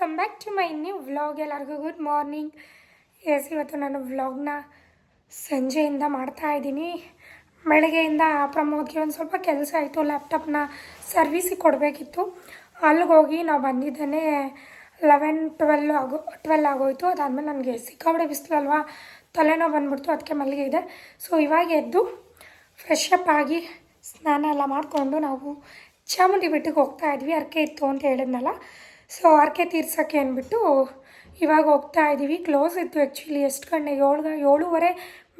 Welcome back to my new vlog ಎಲ್ಲರಿಗೂ. Good morning yes ಇವತ್ತು ನಾನು ವ್ಲಾಗ್ನ ಸಂಜೆಯಿಂದ ಮಾಡ್ತಾ ಇದ್ದೀನಿ. ಬೆಳಗ್ಗೆಯಿಂದ ಪ್ರಮೋದ್ಗೆ ಒಂದು ಸ್ವಲ್ಪ ಕೆಲಸ ಆಯಿತು. ಲ್ಯಾಪ್ಟಾಪ್ನ ಸರ್ವಿಸಿಗೆ ಕೊಡಬೇಕಿತ್ತು. ಅಲ್ಲಿಗೆ ಹೋಗಿ ನಾವು ಬಂದಿದ್ದೇನೆ ಲೆವೆನ್ ಟ್ವೆಲ್ ಆಗೋ ಟ್ವೆಲ್ ಆಗೋಯ್ತು. ಅದಾದಮೇಲೆ ನನಗೆ ಸಿಕ್ಕಾಬಡೆ ಬಿಸಿಲಲ್ವಾ ತಲೆನೋವು ಬಂದ್ಬಿಡ್ತು. ಅದಕ್ಕೆ ಮಲ್ಲಿಗೆ ಇದೆ. ಸೊ ಇವಾಗ ಎದ್ದು ಫ್ರೆಶ್ ಅಪ್ ಆಗಿ ಸ್ನಾನ ಎಲ್ಲ ಮಾಡಿಕೊಂಡು ನಾವು ಚಾಮುಂಡಿ ಬೆಟ್ಟಕ್ಕೆ ಹೋಗ್ತಾ ಇದ್ವಿ. ಅರ್ಕೆ ಇತ್ತು ಅಂತ ಹೇಳಿದ್ನಲ್ಲ. ಸೊ ಆರ್ಕೆ ತೀರ್ಸೋಕ್ಕೆ ಅಂದ್ಬಿಟ್ಟು ಇವಾಗ ಹೋಗ್ತಾ ಇದ್ದೀವಿ. ಕ್ಲೋಸ್ ಇತ್ತು ಆ್ಯಕ್ಚುಲಿ ಎಷ್ಟು ಗಂಟೆ? ಏಳು ಏಳುವರೆ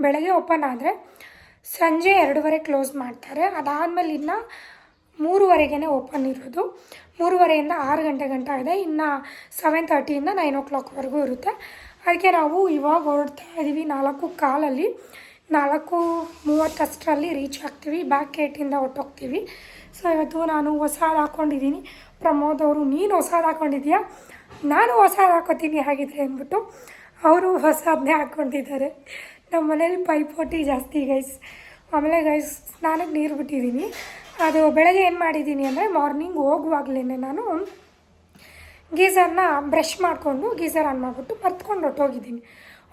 ಬೆಳಗ್ಗೆ ಓಪನ್ ಆದರೆ ಸಂಜೆ ಎರಡೂವರೆ ಕ್ಲೋಸ್ ಮಾಡ್ತಾರೆ. ಅದಾದಮೇಲೆ ಇನ್ನು ಮೂರುವರೆಗೇ ಓಪನ್ ಇರೋದು. ಮೂರುವರೆಯಿಂದ ಆರು ಗಂಟೆ ಗಂಟ ಇದೆ. ಇನ್ನು ಸೆವೆನ್ ತರ್ಟಿಯಿಂದ ನೈನ್ ಓ ಕ್ಲಾಕ್ವರೆಗೂ ಇರುತ್ತೆ. ಅದಕ್ಕೆ ನಾವು ಇವಾಗ ಹೊರಡ್ತಾ ಇದ್ದೀವಿ ನಾಲ್ಕು ಕಾಲಲ್ಲಿ. ನಾಲ್ಕು ಮೂವತ್ತಷ್ಟರಲ್ಲಿ ರೀಚ್ ಆಗ್ತೀವಿ. ಬ್ಯಾಕ್ ಗೇಟಿಂದ ಹೊರ್ಟೋಗ್ತೀವಿ. ಸೊ ಇವತ್ತು ನಾನು ಹೊಸಾದು ಹಾಕ್ಕೊಂಡಿದ್ದೀನಿ ಪ್ರಮೋದ್ ಅವರು, ನೀನು ಹೊಸಾದು ಹಾಕ್ಕೊಂಡಿದ್ಯಾ ನಾನು ಹೊಸಾದು ಹಾಕೋತೀನಿ, ಹಾಗಿದ್ರೆ ಅಂದ್ಬಿಟ್ಟು ಅವರು ಹೊಸದನ್ನೇ ಹಾಕ್ಕೊಂಡಿದ್ದಾರೆ ನಮ್ಮ ಮನೇಲಿ ಪೈಪೋಟಿ ಜಾಸ್ತಿ ಗೈಸ್ ಆಮೇಲೆ ಗೈಸ್ ಸ್ನಾನಕ್ಕೆ ನೀರು ಬಿಟ್ಟಿದ್ದೀನಿ. ಅದು ಬೆಳಗ್ಗೆ ಏನು ಮಾಡಿದ್ದೀನಿ ಅಂದರೆ ಮಾರ್ನಿಂಗ್ ಹೋಗುವಾಗಲೇ ನಾನು ಗೀಸರ್ನ ಬ್ರಷ್ ಮಾಡಿಕೊಂಡು ಗೀಸರ್ ಆನ್ ಮಾಡಿಬಿಟ್ಟು ಮರ್ತ್ಕೊಂಡು ಹೊಟ್ಟೋಗಿದ್ದೀನಿ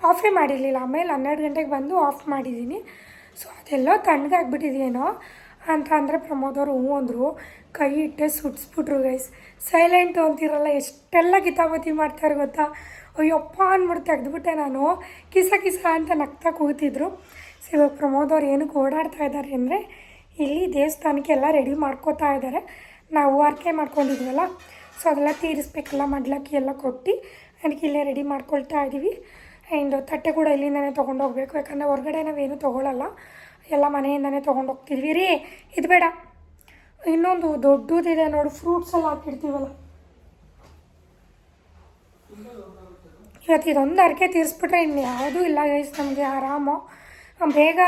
ಆಫೇ ಮಾಡಿರಲಿಲ್ಲ. ಆಮೇಲೆ ಹನ್ನೆರಡು ಗಂಟೆಗೆ ಬಂದು ಆಫ್ ಮಾಡಿದ್ದೀನಿ. ಸೊ ಅದೆಲ್ಲ ತಣ್ಣಗಾಗ್ಬಿಟ್ಟಿದೆಯೇನೋ. ಅಂತ ಅಂದರೆ ಪ್ರಮೋದ್ ಅವರು ಹ್ಞೂ ಅಂದರು. ಕೈ ಇಟ್ಟೆ ಸುಟ್ಸ್ಬಿಟ್ರು ಗೈಸ್ ಸೈಲೆಂಟು ಅಂತಿರಲ್ಲ, ಎಷ್ಟೆಲ್ಲ ಕಿತಾಪತಿ ಮಾಡ್ತಾರೆ ಗೊತ್ತಾ? ಅಯ್ಯಪ್ಪ ಅಂದ್ಬಿಟ್ಟು ತೆಗೆದ್ಬಿಟ್ಟೆ ನಾನು. ಕಿಸ ಕಿಸ ಅಂತ ನಗ್ತಾ ಕೂತಿದ್ರು. ಸೊ ಇವಾಗ ಪ್ರಮೋದ್ ಅವ್ರು ಏನಕ್ಕೆ ಓಡಾಡ್ತಾ ಇದ್ದಾರೆ ಅಂದರೆ, ಇಲ್ಲಿ ದೇವಸ್ಥಾನಕ್ಕೆ ಎಲ್ಲ ರೆಡಿ ಮಾಡ್ಕೋತಾ ಇದ್ದಾರೆ. ನಾವು ಅರ್ಕೆ ಮಾಡ್ಕೊಂಡಿದ್ವಲ್ಲ ಸೊ ಅದೆಲ್ಲ ತೀರಿಸ್ಬೇಕಲ್ಲ, ಮಡ್ಲಕ್ಕಿ ಎಲ್ಲ ಕೊಟ್ಟು, ಅದಕ್ಕೆ ಇಲ್ಲೇ ರೆಡಿ ಮಾಡ್ಕೊಳ್ತಾ ಇದ್ದೀವಿ ಆ್ಯಂಡ್ ತಟ್ಟೆ ಕೂಡ ಇಲ್ಲಿಂದನೇ ತೊಗೊಂಡೋಗ್ಬೇಕು ಯಾಕಂದರೆ ಹೊರಗಡೆ ನಾವೇನು ತೊಗೊಳಲ್ಲ. ಎಲ್ಲ ಮನೆಯಿಂದನೇ ತೊಗೊಂಡೋಗ್ತಿದ್ವಿ ರೀ. ಇದು ಬೇಡ. ಇನ್ನೊಂದು ದೊಡ್ಡದಿದೆ ನೋಡು ಫ್ರೂಟ್ಸ್ ಎಲ್ಲ ಹಾಕಿರ್ತೀವಲ್ಲ. ಇವತ್ತು ಇದೊಂದು ಅರ್ಕೆ ತೀರಿಸ್ಬಿಟ್ರೆ ಇನ್ನು ಯಾವುದೂ ಇಲ್ಲ ಗೈಸ್ ನಮಗೆ ಆರಾಮು. ಬೇಗ,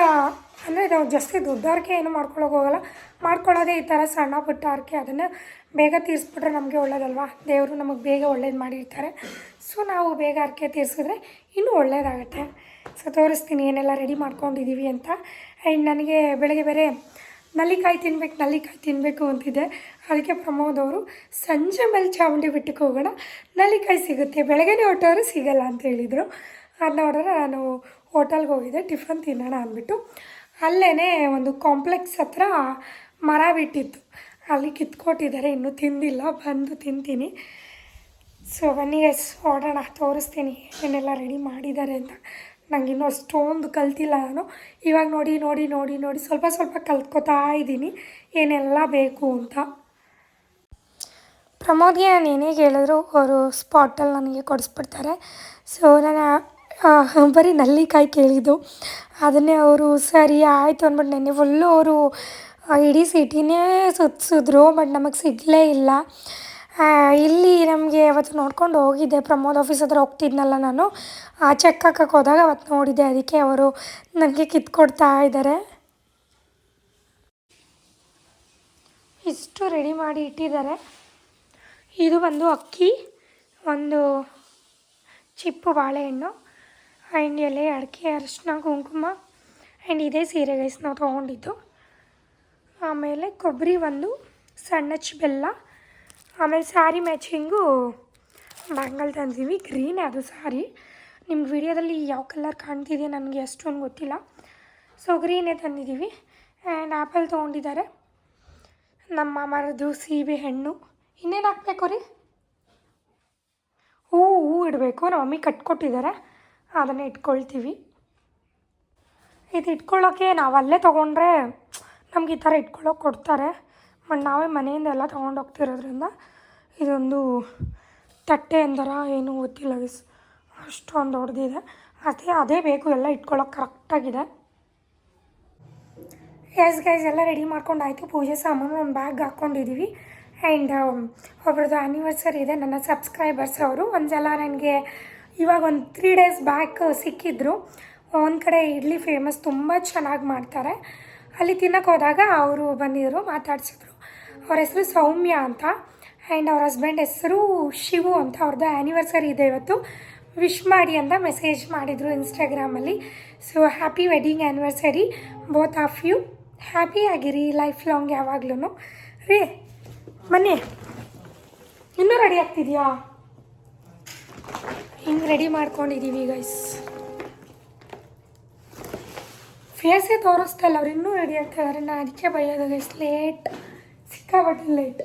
ಅಂದರೆ ನಾವು ಜಾಸ್ತಿ ದೊಡ್ಡ ಅರ್ಕೆ ಏನು ಮಾಡ್ಕೊಳ್ಳೋಕೆ ಹೋಗಲ್ಲ. ಮಾಡ್ಕೊಳ್ಳೋದೇ ಈ ಥರ ಸಣ್ಣ ಪುಟ್ಟ ಅರ್ಕೆ, ಅದನ್ನು ಬೇಗ ತೀರಿಸ್ಬಿಟ್ರೆ ನಮಗೆ ಒಳ್ಳೇದಲ್ವಾ? ದೇವರು ನಮಗೆ ಬೇಗ ಒಳ್ಳೇದು ಮಾಡಿರ್ತಾರೆ. ಸೊ ನಾವು ಬೇಗ ಅರ್ಕೆ ತೀರಿಸಿದ್ರೆ ಇನ್ನೂ ಒಳ್ಳೆಯದಾಗುತ್ತೆ. ಸೊ, ತೋರಿಸ್ತೀನಿ ಏನೆಲ್ಲ ರೆಡಿ ಮಾಡ್ಕೊಂಡಿದ್ದೀವಿ ಅಂತ. ಆ್ಯಂಡ್ ನನಗೆ ಬೆಳಗ್ಗೆ ಬೇರೆ ನಲ್ಲಿಕಾಯಿ ತಿನ್ಬೇಕು, ನಲ್ಲಿಕಾಯಿ ತಿನ್ನಬೇಕು ಅಂತಿದ್ದೆ ಅದಕ್ಕೆ ಪ್ರಮೋದ್ ಅವರು, ಸಂಜೆ ಮೇಲೆ ಚಾಮುಂಡಿ ಬೆಟ್ಟಕ್ಕೆ ಹೋಗೋಣ, ನಲ್ಲಿಕಾಯಿ ಸಿಗುತ್ತೆ. ಬೆಳಗ್ಗೆನೇ ಹೊಟ್ಟವರು ಸಿಗಲ್ಲ ಅಂತ ಹೇಳಿದರು. ಅದು ನೋಡಿದ್ರೆ ನಾನು ಹೋಟೆಲ್ಗೆ ಹೋಗಿದ್ದೆ, ಟಿಫನ್ ತಿನ್ನೋಣ ಅಂದ್ಬಿಟ್ಟು. ಅಲ್ಲೇ ಒಂದು ಕಾಂಪ್ಲೆಕ್ಸ್ ಹತ್ರ ಮರ ಬಿಟ್ಟಿತ್ತು. ಅಲ್ಲಿ ಕಿತ್ಕೊಟ್ಟಿದ್ದಾರೆ, ಇನ್ನೂ ತಿಂದಿಲ್ಲ, ಬಂದು ತಿಂತೀನಿ. ಸೊ ಬನ್ನಿ ಎಸ್ ನೋಡೋಣ ತೋರಿಸ್ತೀನಿ. ಏನೆಲ್ಲ ರೆಡಿ ಮಾಡಿದ್ದಾರೆ ಅಂತ. ನಂಗೆ ಇನ್ನೂ ಅಷ್ಟೊಂದು ಕಲ್ತಿಲ್ಲ ನಾನು. ಇವಾಗ ನೋಡಿ ನೋಡಿ ನೋಡಿ ನೋಡಿ, ಸ್ವಲ್ಪ ಸ್ವಲ್ಪ ಕಲ್ತ್ಕೋತಾ ಇದ್ದೀನಿ. ಏನೆಲ್ಲ ಬೇಕು ಅಂತ. ಪ್ರಮೋದ್ಗೆ ನಾನು ಏನೇ ಹೇಳಿದ್ರು, ಅವರು ಸ್ಪಾಟಲ್ಲಿ ನನಗೆ ಕೊಡಿಸ್ಬಿಡ್ತಾರೆ. ಸೊ ನಾನು ಬರೀ ನಲ್ಲಿಕಾಯಿ ಕೇಳಿದ್ದು. ಅದನ್ನೇ ಅವರು, ಸರಿ, ಆಯಿತು, ಅಂದ್ಬಿಟ್ಟು ನೆನ್ನೆ ಫುಲ್ಲು ಅವರು ಇಡೀ ಸಿಟಿನೇ ಸುತ್ತಿಸಿದ್ರು ಬಟ್ ನಮಗೆ ಸಿಗಲೇ ಇಲ್ಲ. ಇಲ್ಲಿ ನಮಗೆ ಅವತ್ತು ನೋಡ್ಕೊಂಡು ಹೋಗಿದ್ದೆ. ಪ್ರಮೋದ್ ಆಫೀಸ್ ಹತ್ರ ಹೋಗ್ತಿದ್ನಲ್ಲ ನಾನು. ಆ ಚೆಕ್ ಹಾಕಕ್ಕೆ ಹೋದಾಗ ಅವತ್ತು ನೋಡಿದ್ದೆ ಅದಕ್ಕೆ ಅವರು ನನಗೆ ಕಿತ್ಕೊಡ್ತಾ ಇದ್ದಾರೆ. ಇಷ್ಟು ರೆಡಿ ಮಾಡಿ ಇಟ್ಟಿದ್ದಾರೆ. ಇದು ಒಂದು ಅಕ್ಕಿ, ಒಂದು ಚಿಪ್ಪು ಬಾಳೆಹಣ್ಣು ಆ್ಯಂಡ್ ಎಲೆ, ಅಡಿಕೆ ಅರಿಶಿನ ಕುಂಕುಮ ಆ್ಯಂಡ್ ಇದೇ ಸೀರೆ ಗೈಸ್ ನಾವು ತೊಗೊಂಡಿದ್ದು. ಆಮೇಲೆ ಕೊಬ್ಬರಿ ಒಂದು ಸಣ್ಣಚ್ ಬೆಲ್ಲ ಆಮೇಲೆ ಸ್ಯಾರಿ ಮ್ಯಾಚಿಂಗು ಬ್ಯಾಂಗಲ್ ತಂದಿದ್ದೀವಿ ಗ್ರೀನ್ ಅದು ಸ್ಯಾರಿ ನಿಮ್ಗೆ ವಿಡಿಯೋದಲ್ಲಿ ಯಾವ ಕಲರ್ ಕಾಣ್ತಿದೆ ನನಗೆ ಅಷ್ಟೊಂದು ಗೊತ್ತಿಲ್ಲ. ಸೊ ಗ್ರೀನೇ ತಂದಿದ್ದೀವಿ ಆ್ಯಂಡ್ ಆ್ಯಪಲ್ ತೊಗೊಂಡಿದ್ದಾರೆ. ನಮ್ಮ ಮರದು ಸೀಬೆ ಹಣ್ಣು. ಇನ್ನೇನು ಹಾಕ್ಬೇಕು ರೀ? ಹೂ ಹೂ ಇಡಬೇಕು. ನಮ್ಮ ಮಮ್ಮಿ ಕಟ್ಕೊಟ್ಟಿದ್ದಾರೆ. ಅದನ್ನು ಇಟ್ಕೊಳ್ತೀವಿ. ಇದು ಇಟ್ಕೊಳ್ಳೋಕ್ಕೆ ನಾವು ಅಲ್ಲೇ ತೊಗೊಂಡ್ರೆ ನಮ್ಗೆ ಈ ಥರ ಇಟ್ಕೊಳ್ಳೋಕೆ ಕೊಡ್ತಾರೆ. ಬಟ್ ನಾವೇ ಮನೆಯಿಂದ ಎಲ್ಲ ತೊಗೊಂಡು ಹೋಗ್ತಿರೋದ್ರಿಂದ ಇದೊಂದು ತಟ್ಟೆ ಅಂದರ ಏನೂ ಗೊತ್ತಿಲ್ಲ ಗಿಸ್ ಅಷ್ಟೊಂದು ದೊಡ್ಡದಿದೆ ಅದೇ ಅದೇ ಬೇಕು, ಎಲ್ಲ ಇಟ್ಕೊಳ್ಳೋಕೆ ಕರೆಕ್ಟಾಗಿದೆ ಎಸ್ ಗೈಸ್ ಎಲ್ಲ ರೆಡಿ ಮಾಡ್ಕೊಂಡು ಆಯಿತು ಪೂಜೆ ಸಾಮಾನು ಒಂದು ಬ್ಯಾಗ್ ಹಾಕ್ಕೊಂಡಿದ್ದೀವಿ ಆ್ಯಂಡ್ ಒಬ್ರದ್ದು ಆ್ಯನಿವರ್ಸರಿ ಇದೆ. ನನ್ನ ಸಬ್ಸ್ಕ್ರೈಬರ್ಸ್ ಅವರು. ಒಂದು ಸಲ ನನಗೆ ಇವಾಗ ಒಂದು ತ್ರೀ ಡೇಸ್ ಬ್ಯಾಕ್ ಸಿಕ್ಕಿದ್ರು. ಒಂದು ಕಡೆ ಇಡ್ಲಿ ಫೇಮಸ್ ತುಂಬ ಚೆನ್ನಾಗಿ ಮಾಡ್ತಾರೆ. ಅಲ್ಲಿ ತಿನ್ನಕ್ಕೆ ಹೋದಾಗ ಅವರು ಬಂದಿದ್ದರು ಮಾತಾಡ್ಸಿದ್ರು. ಅವ್ರ ಹೆಸರು ಸೌಮ್ಯ ಅಂತ. ಆ್ಯಂಡ್ ಅವ್ರ ಹಸ್ಬೆಂಡ್ ಹೆಸರು ಶಿವು ಅಂತ. ಅವ್ರದ್ದು ಆ್ಯನಿವರ್ಸರಿ ಇದೆ ಇವತ್ತು. ವಿಶ್ ಮಾಡಿ ಅಂತ ಮೆಸೇಜ್ ಮಾಡಿದರು ಇನ್ಸ್ಟಾಗ್ರಾಮಲ್ಲಿ so happy wedding anniversary both of you happy ಆಗಿರಿ ಲೈಫ್ ಲಾಂಗ್ ಯಾವಾಗ್ಲೂ ರೀ ಬನ್ನಿ ಇನ್ನೂ ರೆಡಿ ಆಗ್ತಿದೆಯಾ? ಹಿಂಗೆ ರೆಡಿ ಮಾಡ್ಕೊಂಡಿದ್ದೀವಿ ಗೈಸ್ ಫೇಸೇ ತೋರಿಸ್ತಾ ಇಲ್ಲ, ಅವ್ರು ಇನ್ನೂ ರೆಡಿ ಆಗ್ತಾ ಇದ್ದಾರೆ ನಾನು ಅದಕ್ಕೆ ಬೈಯೋದು ಗೈಸ್ ಲೇಟ್ ಸಿಕ್ಕಾಪಟ್ಟೆ ಲೇಟ್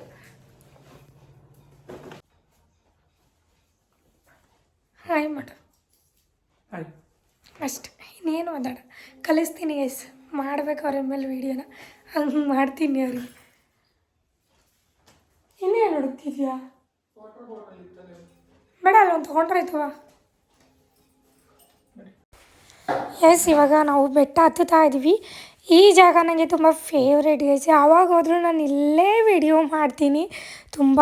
ಹಾಯ್ ಮಾಡು ಅಷ್ಟೆ ಇನ್ನೇನು ಮಾತಾಡ? ಕಲಿಸ್ತೀನಿ ಎಸ್ ಮಾಡ್ಬೇಕು ಅವ್ರ ಮೇಲೆ ವೀಡಿಯೋನ ಹಂಗೆ ಮಾಡ್ತೀನಿ ಅವ್ರಿಗೆ. ಇನ್ನೇನು ಹುಡುಕ್ತಿದ್ಯಾ? ಬೇಡ ಅಲ್ಲೊಂದು ತೊಗೊಂಡ್ರಾಯ್ತವ ಎಸ್ ಇವಾಗ ನಾವು ಬೆಟ್ಟ ಹತ್ತುತ್ತಾ ಇದ್ದೀವಿ ಈ ಜಾಗ ನನಗೆ ತುಂಬ ಫೇವ್ರೇಟ್ ಗೈಸ್ ಯಾವಾಗ ಹೋದರೂ ನಾನು ಇಲ್ಲೇ ವಿಡಿಯೋ ಮಾಡ್ತೀನಿ. ತುಂಬ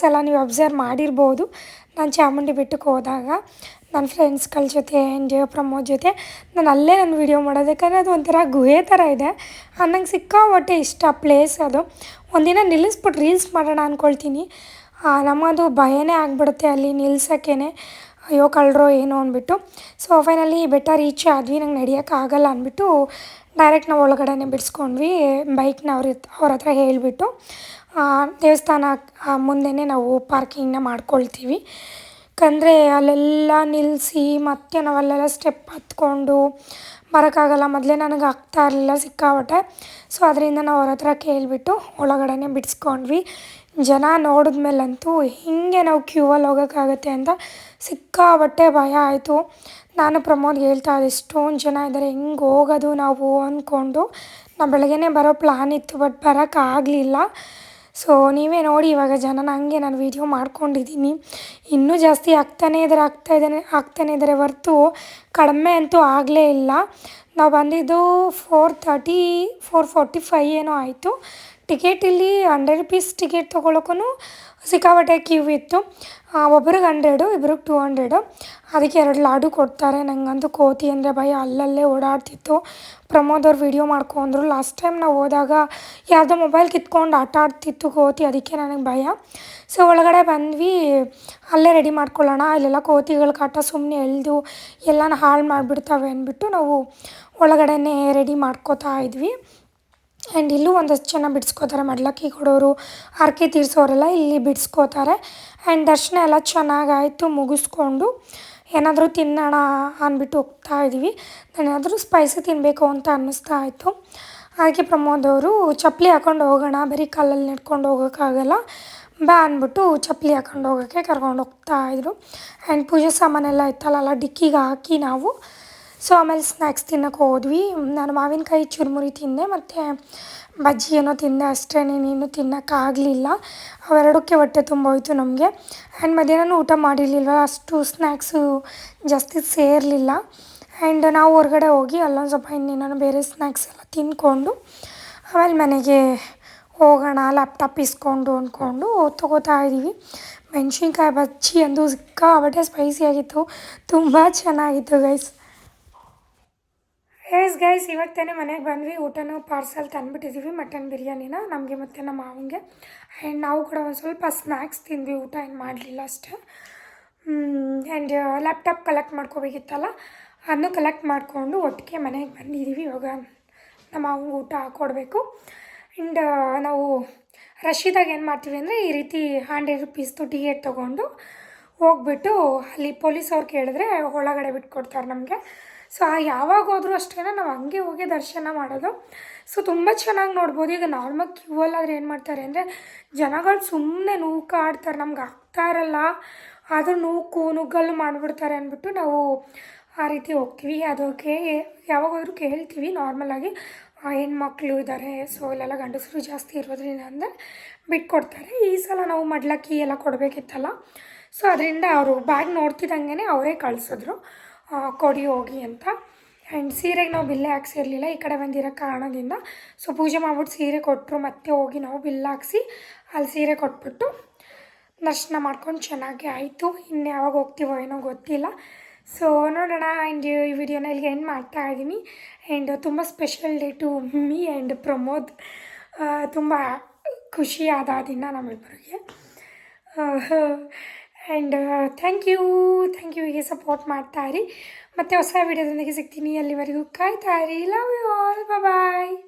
ಸಲ ನೀವು ಅಬ್ಸರ್ವ್ ಮಾಡಿರ್ಬೋದು. ನಾನು ಚಾಮುಂಡಿ ಬೆಟ್ಟಕ್ಕೆ ಹೋದಾಗ ನನ್ನ ಫ್ರೆಂಡ್ಸ್ಗಳ ಜೊತೆ ಆ್ಯಂಡ್ ಪ್ರಮೋದ್ ಜೊತೆ ನಾನು ಅಲ್ಲೇ ನಾನು ವಿಡಿಯೋ ಮಾಡೋದು. ಯಾಕಂದರೆ ಅದು ಒಂಥರ ಗುಹೆ ಥರ ಇದೆ. ನಂಗೆ ಸಿಕ್ಕಾಪಟ್ಟೆ ಇಷ್ಟ ಪ್ಲೇಸ್ ಅದು. ಒಂದಿನ ನಿಲ್ಲಿಸ್ಬಿಟ್ಟು ರೀಲ್ಸ್ ಮಾಡೋಣ ಅಂದ್ಕೊಳ್ತೀನಿ ನಮ್ಮದು ಭಯನೇ ಆಗಿಬಿಡುತ್ತೆ ಅಲ್ಲಿ ನಿಲ್ಸೋಕ್ಕೇ ಅಯ್ಯೋ ಕಳ್ಳರೋ ಏನೋ ಅಂದ್ಬಿಟ್ಟು. ಸೊ ಫೈನಲಿ ಬೆಟ್ಟ ರೀಚ್ ಆದ್ವಿ. ನಂಗೆ ನಡೆಯೋಕ್ಕಾಗಲ್ಲ ಅಂದ್ಬಿಟ್ಟು ಡೈರೆಕ್ಟ್ ನಾವು ಒಳಗಡೆನೆ ಬಿಡಿಸ್ಕೊಂಡ್ವಿ. ಬೈಕ್ನ ಅವ್ರ ಅವ್ರ ಹತ್ರ ಹೇಳಿಬಿಟ್ಟು ದೇವಸ್ಥಾನ ಮುಂದೆನೇ ನಾವು ಪಾರ್ಕಿಂಗ್ನ ಮಾಡ್ಕೊಳ್ತೀವಿ. ಯಾಕಂದರೆ ಅಲ್ಲೆಲ್ಲ ನಿಲ್ಲಿಸಿ ಮತ್ತೆ ನಾವು ಅಲ್ಲೆಲ್ಲ ಸ್ಟೆಪ್ ಹತ್ಕೊಂಡು ಬರೋಕ್ಕಾಗಲ್ಲ. ಮೊದಲೇ ನನಗೆ ಆಗ್ತಾ ಇರಲಿಲ್ಲ, ಸಿಕ್ಕಾಪಟ್ಟೆ. ಸೊ ಅದರಿಂದ ನಾವು ಅವ್ರ ಹತ್ರ ಕೇಳಿಬಿಟ್ಟು ಒಳಗಡೆನೆ ಬಿಡಿಸ್ಕೊಂಡ್ವಿ. ಜನ ನೋಡಿದ್ಮೇಲಂತೂ ಹೀಗೆ ನಾವು ಕ್ಯೂವಲ್ಲಿ ಹೋಗೋಕ್ಕಾಗತ್ತೆ ಅಂತ ಸಿಕ್ಕಾಪಟ್ಟೆ ಭಯ ಆಯಿತು. ನಾನು ಪ್ರಮೋದ್ಗೆ ಹೇಳ್ತಾ ಇದ್ದೆ ಎಷ್ಟೊಂದು ಜನ ಇದ್ದಾರೆ ಹೆಂಗೆ ಹೋಗೋದು ನಾವು? ಅಂದ್ಕೊಂಡು ನಾವು ಬೆಳಗ್ಗೆನೇ ಬರೋ ಪ್ಲ್ಯಾನ್ ಇತ್ತು ಬಟ್ ಬರೋಕ್ಕಾಗಲಿಲ್ಲ ಸೊ ನೀವೇ ನೋಡಿ ಇವಾಗ ಜನನ ಹಂಗೆ ನಾನು ವೀಡಿಯೋ ಮಾಡ್ಕೊಂಡಿದ್ದೀನಿ. ಇನ್ನೂ ಜಾಸ್ತಿ ಆಗ್ತಾನೇ ಇದ್ದಾರೆ ಆಗ್ತಾ ಇದ್ದಾನೆ ಆಗ್ತಾನೇ ಇದ್ದಾರೆ ಹೊರ್ತು ಕಡಿಮೆ ಅಂತೂ ಆಗಲೇ ಇಲ್ಲ. ನಾವು ಬಂದಿದ್ದು four thirty four forty five ಏನೋ ಆಯಿತು. ಟಿಕೆಟ್ ಇಲ್ಲಿ ಹಂಡ್ರೆಡ್ ರುಪೀಸ್ ಟಿಕೆಟ್ ತೊಗೊಳಕ್ಕೂ ಸಿಕ್ಕಾಪಟ್ಟೆ ಕ್ಯೂ ಇತ್ತು. ಒಬ್ರಿಗೆ ಹಂಡ್ರೆಡು ಇಬ್ರಿಗೆ ಟೂ ಹಂಡ್ರೆಡು ಅದಕ್ಕೆ ಎರಡು ಲಾಡು ಕೊಡ್ತಾರೆ. ನನಗಂತೂ ಕೋತಿ ಅಂದರೆ ಭಯ. ಅಲ್ಲಲ್ಲೇ ಓಡಾಡ್ತಿತ್ತು. ಪ್ರಮೋದ್ ಅವ್ರು ವೀಡಿಯೋ ಮಾಡ್ಕೊಂಡ್ರು. ಲಾಸ್ಟ್ ಟೈಮ್ ನಾವು ಹೋದಾಗ ಯಾವುದೋ ಮೊಬೈಲ್ ಕಿತ್ಕೊಂಡು ಆಟ ಆಡ್ತಿತ್ತು ಕೋತಿ. ಅದಕ್ಕೆ ನನಗೆ ಭಯ. ಸೊ ಒಳಗಡೆ ಬಂದ್ವಿ. ಅಲ್ಲೇ ರೆಡಿ ಮಾಡ್ಕೊಳ್ಳೋಣ. ಅಲ್ಲೆಲ್ಲ ಕೋತಿಗಳ ಕಾಟ ಸುಮ್ಮನೆ ಎಳೆದು ಎಲ್ಲನ ಹಾಳು ಮಾಡಿಬಿಡ್ತವೆ ಅಂದ್ಬಿಟ್ಟು ನಾವು ಒಳಗಡೆನೇ ರೆಡಿ ಮಾಡ್ಕೋತಾ ಇದ್ವಿ. ಆ್ಯಂಡ್ ಇಲ್ಲೂ ಒಂದಷ್ಟು ಜನ ಬಿಡಿಸ್ಕೋತಾರೆ. ಮಡ್ಲಕ್ಕಿ ಕೊಡೋರು ಹರಕೆ ತೀರಿಸೋರೆಲ್ಲ ಇಲ್ಲಿ ಬಿಡಿಸ್ಕೋತಾರೆ. ಆ್ಯಂಡ್ ದರ್ಶನ ಎಲ್ಲ ಚೆನ್ನಾಗಾಯಿತು, ಮುಗಿಸ್ಕೊಂಡು ಏನಾದರೂ ತಿನ್ನೋಣ ಅಂದ್ಬಿಟ್ಟು ಹೋಗ್ತಾ ಇದ್ದೀವಿ. ಏನಾದರೂ ಸ್ಪೈಸಿ ತಿನ್ನಬೇಕು ಅಂತ ಅನ್ನಿಸ್ತಾ ಇತ್ತು. ಅದಕ್ಕೆ ಪ್ರಮೋದ್ ಅವರು, ಚಪ್ಪಲಿ ಹಾಕೊಂಡು ಹೋಗೋಣ, ಬರೀ ಕಾಲಲ್ಲಿ ನಡ್ಕೊಂಡು ಹೋಗೋಕ್ಕಾಗಲ್ಲ, ಬಾ ಅಂದ್ಬಿಟ್ಟು ಚಪ್ಪಲಿ ಹಾಕೊಂಡು ಹೋಗೋಕ್ಕೆ ಕರ್ಕೊಂಡು ಹೋಗ್ತಾ ಇದ್ರು. ಆ್ಯಂಡ್ ಪೂಜೆ ಸಾಮಾನೆಲ್ಲ ಇತ್ತಲ್ಲ ಡಿಕ್ಕಿಗೆ ಹಾಕಿ ನಾವು ಸೊ ಆಮೇಲೆ ಸ್ನ್ಯಾಕ್ಸ್ ತಿನ್ನೋಕೆ ಹೋದ್ವಿ. ನಾನು ಮಾವಿನಕಾಯಿ ಚುರುಮುರಿ ತಿಂದೆ, ಮತ್ತು ಬಜ್ಜಿ ಏನೋ ತಿಂದೆ. ಅಷ್ಟೇ ನೀನೇನು ತಿನ್ನೋಕ್ಕಾಗಲಿಲ್ಲ ಅವೆರಡಕ್ಕೆ ಹೊಟ್ಟೆ ತುಂಬೋಯ್ತು ನಮಗೆ. ಆ್ಯಂಡ್ ಮಧ್ಯಾಹ್ನ ಊಟ ಮಾಡಿರಲಿಲ್ಲ ಅಷ್ಟು ಸ್ನ್ಯಾಕ್ಸು ಜಾಸ್ತಿ ಸೇರಲಿಲ್ಲ. ಆ್ಯಂಡ್ ನಾವು ಹೊರಗಡೆ ಹೋಗಿ ಅಲ್ಲೊಂದು ಸ್ವಲ್ಪ ಇನ್ನೇನೋ ಬೇರೆ ಸ್ನ್ಯಾಕ್ಸ್ ಎಲ್ಲ ತಿಂದ್ಕೊಂಡು ಆಮೇಲೆ ಮನೆಗೆ ಹೋಗೋಣ ಲ್ಯಾಪ್ಟಾಪ್ ಇಸ್ಕೊಂಡು ಅಂದ್ಕೊಂಡು ತೊಗೋತಾ ಇದ್ದೀವಿ. ಮೆಣಸಿನ್ಕಾಯಿ, ಬಜ್ಜಿ ಅಂದು ಸ್ಪೈಸಿ ಆಗಿತ್ತು. ತುಂಬ ಚೆನ್ನಾಗಿತ್ತು ಗೈಸ್ ಎಸ್ ಗೈಸ್ ಇವಾಗ ಮನೆಗೆ ಬಂದ್ವಿ. ಊಟನೂ ಪಾರ್ಸಲ್ ತಂದುಬಿಟ್ಟಿದ್ದೀವಿ ಮಟನ್ ಬಿರಿಯಾನಿನ. ನಮಗೆ ಮತ್ತು ನಮ್ಮ ಮಾವಂಗೆ. ಆ್ಯಂಡ್ ನಾವು ಕೂಡ ಒಂದು ಸ್ವಲ್ಪ ಸ್ನ್ಯಾಕ್ಸ್ ತಿಂದ್ವಿ. ಊಟ ಏನು ಮಾಡಲಿಲ್ಲ ಅಷ್ಟೇ. ಆ್ಯಂಡ್ ಲ್ಯಾಪ್ಟಾಪ್ ಕಲೆಕ್ಟ್ ಮಾಡ್ಕೋಬೇಕಿತ್ತಲ್ಲ ಅದನ್ನು ಕಲೆಕ್ಟ್ ಮಾಡಿಕೊಂಡು ಒಟ್ಟಿಗೆ ಮನೆಗೆ ಬಂದಿದ್ದೀವಿ ಇವಾಗ ನಮ್ಮ ಮಾವಂಗೆ ಊಟ ಹಾಕ್ಕೊಡ್ಬೇಕು ಆ್ಯಂಡ್ ನಾವು ರಶಿದಾಗ ಏನು ಮಾಡ್ತೀವಿ ಅಂದರೆ, ಈ ರೀತಿ ಹಂಡ್ರೆಡ್ ರುಪೀಸ್ದು ಟಿಕೆಟ್ ತೊಗೊಂಡು ಹೋಗ್ಬಿಟ್ಟು ಅಲ್ಲಿ ಪೊಲೀಸ್ ಅವ್ರು ಕೇಳಿದ್ರೆ ಒಳಗಡೆ ಬಿಟ್ಕೊಡ್ತಾರೆ ನಮಗೆ. ಸೊ ಯಾವಾಗ ಹೋದರೂ ಅಷ್ಟೇ ನಾವು ಹಂಗೆ ಹೋಗಿ ದರ್ಶನ ಮಾಡೋದು. ಸೊ ತುಂಬ ಚೆನ್ನಾಗಿ ನೋಡ್ಬೋದು. ಈಗ ನಾರ್ಮಲ್ ಕ್ಯೂ ಅಲ್ಲಾದ್ರೆ ಏನು ಮಾಡ್ತಾರೆ ಅಂದರೆ ಜನಗಳು ಸುಮ್ಮನೆ ನೂಕಾಡ್ತಾರೆ ನಮ್ಗೆ ಆಗ್ತಾ ಇರಲ್ಲ. ಆದರೂ ನೂಕು, ನುಗ್ಗಲ್ಲು ಮಾಡಿಬಿಡ್ತಾರೆ ಅಂದ್ಬಿಟ್ಟು ನಾವು ಆ ರೀತಿ ಹೋಗ್ತೀವಿ. ಅದಕ್ಕೆ ಯಾವಾಗ ಹೋದ್ರೂ ಕೇಳ್ತೀವಿ ನಾರ್ಮಲಾಗಿ ಹೆಣ್ಮಕ್ಳು ಇದ್ದಾರೆ ಸೊ ಇಲ್ಲೆಲ್ಲ ಗಂಡಸರು ಜಾಸ್ತಿ ಇರೋದ್ರಿಂದ ಅಂದರೆ ಬಿಟ್ಕೊಡ್ತಾರೆ. ಈ ಸಲ ನಾವು ಮಡ್ಲಕ್ಕಿ ಎಲ್ಲ ಕೊಡಬೇಕಿತ್ತಲ್ಲ. ಸೊ ಅದರಿಂದ ಅವರು ಬ್ಯಾಗ್ ನೋಡ್ತಿದ್ದಂಗೆ ಅವರೇ ಕಳಿಸಿದ್ರು. ಕೊಡಿ ಹೋಗಿ ಅಂತ. ಆ್ಯಂಡ್ ಸೀರೆಗೆ ನಾವು ಬಿಲ್ಲೆ ಹಾಕ್ಸಿರಲಿಲ್ಲ, ಈ ಕಡೆ ಬಂದಿರೋ ಕಾರಣದಿಂದ. ಸೊ ಪೂಜೆ ಮಾಡ್ಬಿಟ್ಟು ಸೀರೆ ಕೊಟ್ಟರು ಮತ್ತೆ ಹೋಗಿ ನಾವು ಬಿಲ್ ಹಾಕ್ಸಿ, ಅಲ್ಲಿ ಸೀರೆ ಕೊಟ್ಬಿಟ್ಟು ದರ್ಶನ ಮಾಡ್ಕೊಂಡು ಚೆನ್ನಾಗಿ ಆಯಿತು. ಇನ್ನು ಯಾವಾಗ ಹೋಗ್ತೀವೋ ಏನೋ ಗೊತ್ತಿಲ್ಲ. ಸೊ ನೋಡೋಣ ಆ್ಯಂಡ್ ಈ ವಿಡಿಯೋನ ಇಲ್ಲಿಗೆ ಎಂಡ್ ಮಾಡ್ತಾ ಇದ್ದೀನಿ. ಆ್ಯಂಡ್ ತುಂಬ special day to me and Pramod. ತುಂಬ ಖುಷಿಯಾದ ದಿನ ನಮ್ಮಿಬ್ಬರಿಗೆ. And thank you thank you ಹೀಗೆ ಸಪೋರ್ಟ್ ಮಾಡ್ತಾ ಇರಿ. ಮತ್ತು ಹೊಸ ವಿಡಿಯೋದೊಂದಿಗೆ ಸಿಗ್ತೀನಿ. ಅಲ್ಲಿವರೆಗೂ ಕಾಯ್ತಾ ಇರಿ. Love you all bye